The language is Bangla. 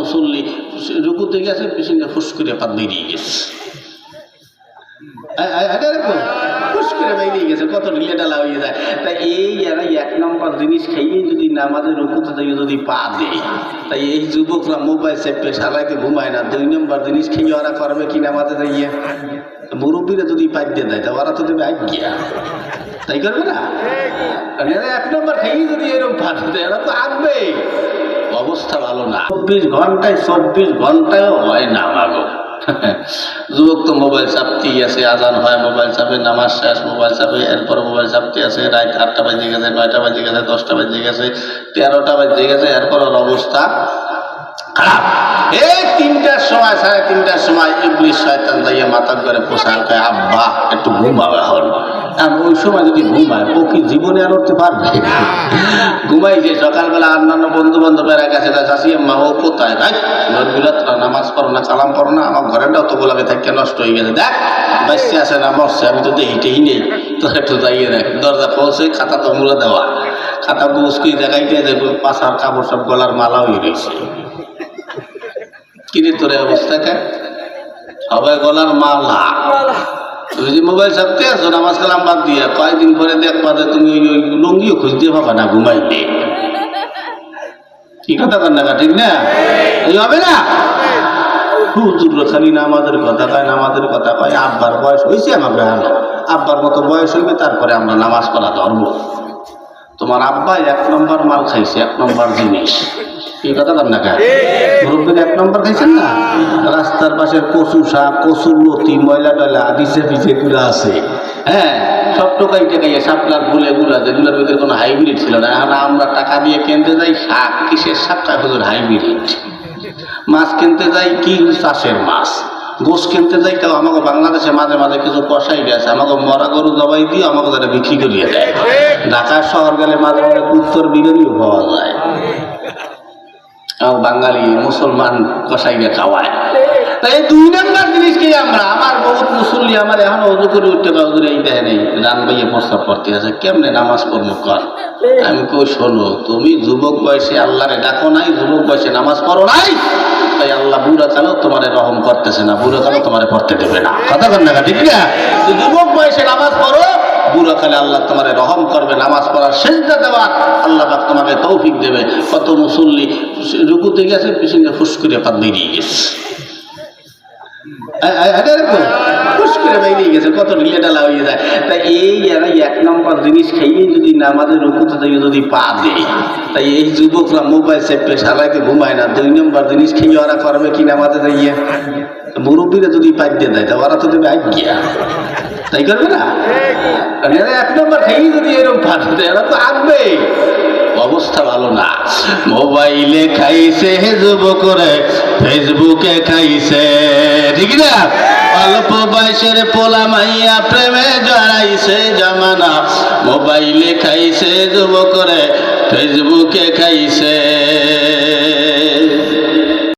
মুসল্লি রুকুতে গেছে পিছনে ফুস করে পাত বেরিয়ে গেছে। ফুস করে বেরিয়ে গেছে কত ঢিলে ডালা হয়ে যায়। তা এই এরা এক নম্বর জিনিস খেয়ে যদি নামাজের রুকুতে থেকে যদি পা দেয় তাই এই যুবকরা মোবাইল চেপে সারাইতে ঘুমায় না দুই নম্বর জিনিস খেয়ে ওরা করবে কি নামাজে যাইয়ে? মুরব্বীরা যদি পাইপ দিয়ে দেয় তা ওরা তো দেবে আজ্ঞা। তাই করবে না? এক নম্বর খেয়েই যদি এরকম ফাটে এরা তো আসবে অবস্থা ভালো না। চব্বিশ ঘন্টায়, চব্বিশ ঘন্টায়ও হয় না মাগো যুবক তো মোবাইল চাপতেই আছে, আজান হয়, মোবাইল চাপে, নামাজ শেষ, মোবাইল চাপে এরপর মোবাইল চাপতে আছে, রাত আটটা বাজে গেছে, নয়টা বাজে গেছে, দশটা বাজে গেছে, তেরোটা বাজে গেছে এরপর অবস্থা খারাপ। এই তিনটার সময়, সাড়ে তিনটার সময় ইবলিশ শয়তান যাইয়া মাথা করে পোশাক আব্বা, একটু ঘুমাবে এখন। আর ওই সময় যদি ঘুমায়, ও কি জীবনে আর উঠতে পারবে? ঘুমাই যে সকালবেলা অন্যান্য বন্ধু বান্ধবের কাছে চাষি মা ও কোথায়? ভাই নরগুলা তোরা নামাজ পড়ো না কালাম পড়ো না, আমার ঘরেরটাও তো গোলাপে থাকে নষ্ট হয়ে গেছে। দেখ বাচ্চা আছে না মরছে আমি তো দেখিটেই নেই। তো একটু যাইয়ে দেখ দরজা পৌঁছে খাতা তো মুড়ে দেওয়া। খাতা বুঝকি দেখাইতে যে পাশার কাপড় সব গলার মালা হয়ে রয়েছে। কিরে, তোর অবস্থাটা হবে গলার মালা। তুমি যে মোবাইল চাপতে আছো, নামাজ কালাম বাদ দিয়ে, কয়েকদিন পরে দেখবা যে তুমি ওই ওই লুঙ্গিও খুঁজতে পাবা না ঘুমাইলে কি কথা কর না ঠিক না? এই হবে না? হুজুর খালি নামাজের কথা কয়, নামাজের কথা কয়, আব্বার বয়স হয়েছে আমার বেহান আব্বার মতো বয়স হইবে, তারপরে আমরা নামাজ পড়া ধরবো তোমার আব্বা এক নম্বর মাল খাইছে, এক নম্বর জিনিস। এই কথা কর মুরব্বীর এক নম্বর খাইছেন না? রাস্তার পাশে কচু শাক কচুর লতি, ময়লা টয়লা দিছে পিছে গুলা আছে হ্যাঁ? সব টোকাই টেকাইয়া শাপলার ফুলে গুলা যেগুলোর ভিতরে কোনো হাইব্রিড ছিল না। এখন আমরা টাকা দিয়ে কিনতে যাই, শাক কিসের শাক? কয় হুজুর, হাইব্রিড। মাছ কিনতে যাই, কি চাষের মাছ? গোস কিনতে যাই তাও আমাকে বাংলাদেশে মাঝে মাঝে কিছু কষাই গেছে আমাকে মরা গরু জবাই দিয়ে আমাকে তারা বিক্রি করিয়ে দেয়। ঢাকা শহর গেলে মাঝে মাঝে উত্তর বিরিয়ানিও পাওয়া যায়। বাঙালি মুসলমান কষাইকে খাওয়ায়। তাই এই দুই নম্বর জিনিস কি আমরা আমার বহুত মুসল্লি আমার এখন অজু করে উঠতে পারব এই দেয় নেই। রান বাইয়ে প্রস্তাব করতে আছে কেমনে নামাজ পড়ব কর? আমি কই শোনো তুমি যুবক বয়সে আল্লাহরে ডাকো নাই যুবক বয়সে নামাজ পড়ো নাই? তাই আল্লাহ বুড়া কালো তোমার রহম করতেছে না বুড়া কালো তোমার পড়তে দেবে না। কথা না ঠিক না? যুবক বয়সে নামাজ পড়ো বুড়া কালে আল্লাহ তোমার রহম করবে, নামাজ পড়ার সেজদা দেওয়ার। আল্লাহ পাক তোমাকে তৌফিক দেবে। কত মুসল্লি রুকুতে গেছে, পিছনে ফুস করে পাত বেরিয়ে গেছে। কত হয়ে যায়। তা এই এক নম্বর জিনিস খেয়ে যদি রুকুতে যদি পা দেয় এই যুবকরা মোবাইল ঘুমায় না। দুই নম্বর জিনিস খেয়ে ওরা কি মুরব্বীরা যদি দিয়ে দেয়, তা ওরা তো দেবে আজ্ঞা। তাই করবে না? এক নম্বর খেয়েই যদি এরকম ফাটে এরা তো আসবে অবস্থা ভালো না। মোবাইলে খাইছে যুব করে ফেসবুকে খাইছে। ঠিক না? অল্প বয়সের পোলা মাইয়া প্রেমে জড়াইছে জামানা। মোবাইলে খাইছে যুব করে ফেসবুকে খাইছে।